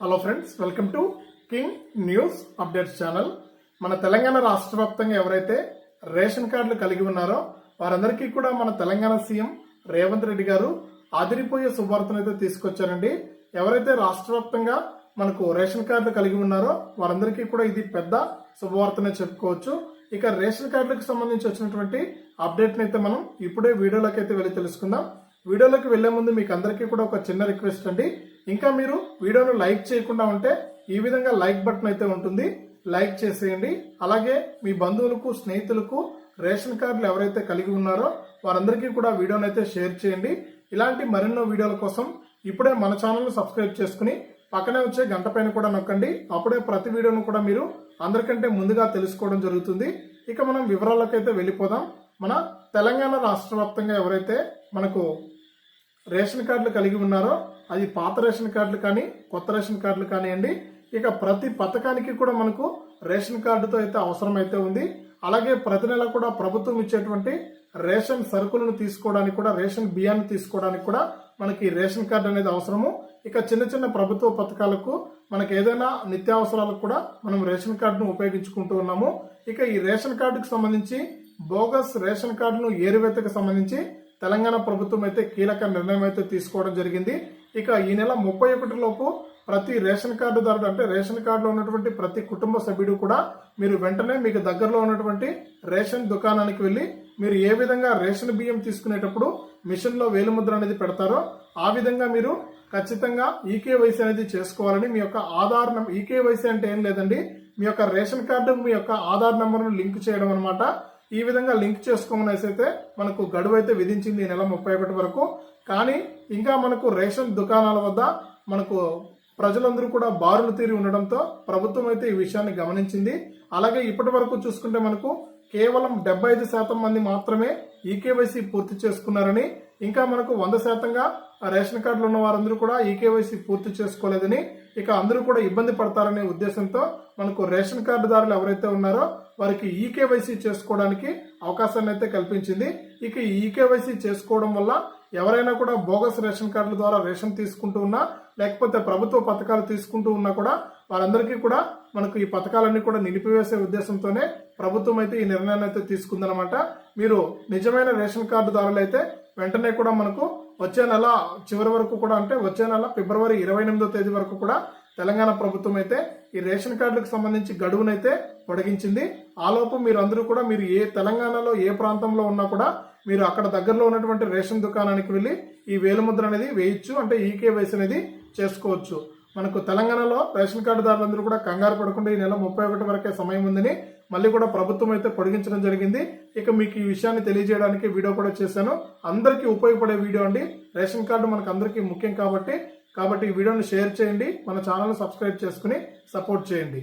Hello friends welcome to king news updates channel మన తెలంగాణ రాష్ట్ర వ్యాప్తంగా ఎవరైతే రేషన్ కార్డులు కలిగి ఉన్నారో వారందరికీ కూడా మన తెలంగాణ సీఎం రేవంత్ రెడ్డి గారు ఆదిరిపోయే శుభార్తను అయితే తీసుకొచ్చారండి. ఎవరైతే రాష్ట్ర వ్యాప్తంగా మనకు రేషన్ కార్డులు కలిగి ఉన్నారో వారందరికీ కూడా ఇది పెద్ద శుభవార్తనే చెప్పుకోవచ్చు. ఇక రేషన్ కార్డులకు సంబంధించి వచ్చినటువంటి అప్డేట్ని అయితే మనం ఇప్పుడే వీడియోలోకి అయితే వెళ్ళి తెలుసుకుందాం. వీడియోలోకి వెళ్ళే ముందు మీకు అందరికీ కూడా ఒక చిన్న రిక్వెస్ట్ అండి. ఇంకా మీరు వీడియోను లైక్ చేయకుండా ఉంటే ఈ విధంగా లైక్ బటన్ అయితే ఉంటుంది. లైక్ చేసేయండి. అలాగే మీ బంధువులకు స్నేహితులకు రేషన్ కార్డులు ఎవరైతే కలిగి ఉన్నారో వారందరికీ కూడా వీడియోను అయితే షేర్ చేయండి. ఇలాంటి మరెన్నో వీడియోల కోసం ఇప్పుడే మన ఛానల్ను సబ్స్క్రైబ్ చేసుకుని పక్కనే వచ్చే గంట పైన కూడా నొక్కండి. అప్పుడే ప్రతి వీడియోను కూడా మీరు అందరికంటే ముందుగా తెలుసుకోవడం జరుగుతుంది. ఇక మనం వివరాలకైతే వెళ్ళిపోదాం. మన తెలంగాణ రాష్ట్ర వ్యాప్తంగా ఎవరైతే మనకు రేషన్ కార్డులు కలిగి ఉన్నారో అది పాత రేషన్ కార్డులు కానీ కొత్త రేషన్ కార్డులు కానివ్వండి ఇక ప్రతి పథకానికి కూడా మనకు రేషన్ కార్డుతో అయితే అవసరమైతే ఉంది. అలాగే ప్రతి నెల కూడా ప్రభుత్వం ఇచ్చేటువంటి రేషన్ సరుకులను తీసుకోవడానికి కూడా రేషన్ బియ్యాన్ని తీసుకోవడానికి కూడా మనకి రేషన్ కార్డు అనేది అవసరము. ఇక చిన్న చిన్న ప్రభుత్వ పథకాలకు మనకి ఏదైనా నిత్యావసరాలకు కూడా మనం రేషన్ కార్డును ఉపయోగించుకుంటూ ఉన్నాము. ఇక ఈ రేషన్ కార్డుకు సంబంధించి బోగస్ రేషన్ కార్డును ఏరువేతకు సంబంధించి తెలంగాణ ప్రభుత్వం అయితే కీలక నిర్ణయం అయితే తీసుకోవడం జరిగింది. ఇక ఈ నెల ముప్పై ఒకటిలోపు ప్రతి రేషన్ కార్డుదారుడు అంటే రేషన్ కార్డులో ఉన్నటువంటి ప్రతి కుటుంబ సభ్యుడు కూడా మీరు వెంటనే మీకు దగ్గరలో ఉన్నటువంటి రేషన్ దుకాణానికి వెళ్ళి మీరు ఏ విధంగా రేషన్ బియ్యం తీసుకునేటప్పుడు మిషన్లో వేలుముద్ర అనేది పెడతారో ఆ విధంగా మీరు ఖచ్చితంగా ఈకేవైసీ అనేది చేసుకోవాలని మీ యొక్క ఆధార్ ఈకేవైసీ అంటే ఏం లేదండి. మీ యొక్క రేషన్ కార్డు మీ యొక్క ఆధార్ నెంబర్ను లింక్ చేయడం అనమాట ఈ విధంగా లింక్ చేసుకోమనేసి అయితే మనకు గడువు అయితే విధించింది ఈ నెల ముప్పై ఒకటి వరకు. కానీ ఇంకా మనకు రేషన్ దుకాణాల వద్ద మనకు ప్రజలందరూ కూడా బారులు తీరి ఉండడంతో ప్రభుత్వం అయితే ఈ విషయాన్ని గమనించింది. అలాగే ఇప్పటి వరకు చూసుకుంటే మనకు కేవలం డెబ్బై ఐదు శాతం మంది మాత్రమే ఈకేవైసీ పూర్తి చేసుకున్నారని ఇంకా మనకు వంద శాతంగా రేషన్ కార్డులు ఉన్న వారందరూ కూడా ఈకేవైసీ పూర్తి చేసుకోలేదని ఇక అందరూ కూడా ఇబ్బంది పడతారనే ఉద్దేశంతో మనకు రేషన్ కార్డుదారులు ఎవరైతే ఉన్నారో వారికి ఈకేవైసీ చేసుకోవడానికి అవకాశాన్ని అయితే కల్పించింది. ఇక ఈ ఈకేవైసీ చేసుకోవడం వల్ల ఎవరైనా కూడా బోగస్ రేషన్ కార్డుల ద్వారా రేషన్ తీసుకుంటూ ఉన్నా లేకపోతే ప్రభుత్వ పథకాలు తీసుకుంటూ ఉన్నా కూడా వారందరికీ కూడా మనకు ఈ పథకాలన్నీ కూడా నిలిపివేసే ఉద్దేశంతోనే ప్రభుత్వం అయితే ఈ నిర్ణయాన్ని అయితే తీసుకుందనమాట మీరు నిజమైన రేషన్ కార్డుదారులు అయితే వెంటనే కూడా మనకు వచ్చే నెల చివరి వరకు కూడా అంటే వచ్చే నెల ఫిబ్రవరి ఇరవై ఎనిమిదో తేదీ వరకు కూడా తెలంగాణ ప్రభుత్వం అయితే ఈ రేషన్ కార్డులకు సంబంధించి గడువునైతే పొడిగించింది. ఆలోపు మీరు అందరూ కూడా మీరు ఏ తెలంగాణలో ఏ ప్రాంతంలో ఉన్నా కూడా మీరు అక్కడ దగ్గరలో ఉన్నటువంటి రేషన్ దుకాణానికి వెళ్ళి ఈ వేలుముద్ర అనేది వేయచ్చు. అంటే ఈకేవైసీ అనేది చేసుకోవచ్చు. మనకు తెలంగాణలో రేషన్ కార్డుదారులందరూ కూడా కంగారు పడకుండా ఈ నెల ముప్పై ఒకటి వరకే సమయం ఉందని మళ్ళీ కూడా ప్రభుత్వం అయితే పొడిగించడం జరిగింది. ఇక మీకు ఈ విషయాన్ని తెలియజేయడానికి వీడియో కూడా చేశాను. అందరికీ ఉపయోగపడే వీడియో అండి. రేషన్ కార్డు మనకు అందరికీ ముఖ్యం కాబట్టి కాబట్టి ఈ వీడియోని షేర్ చేయండి మన ఛానల్ సబ్స్క్రైబ్ చేసుకుని సపోర్ట్ చేయండి.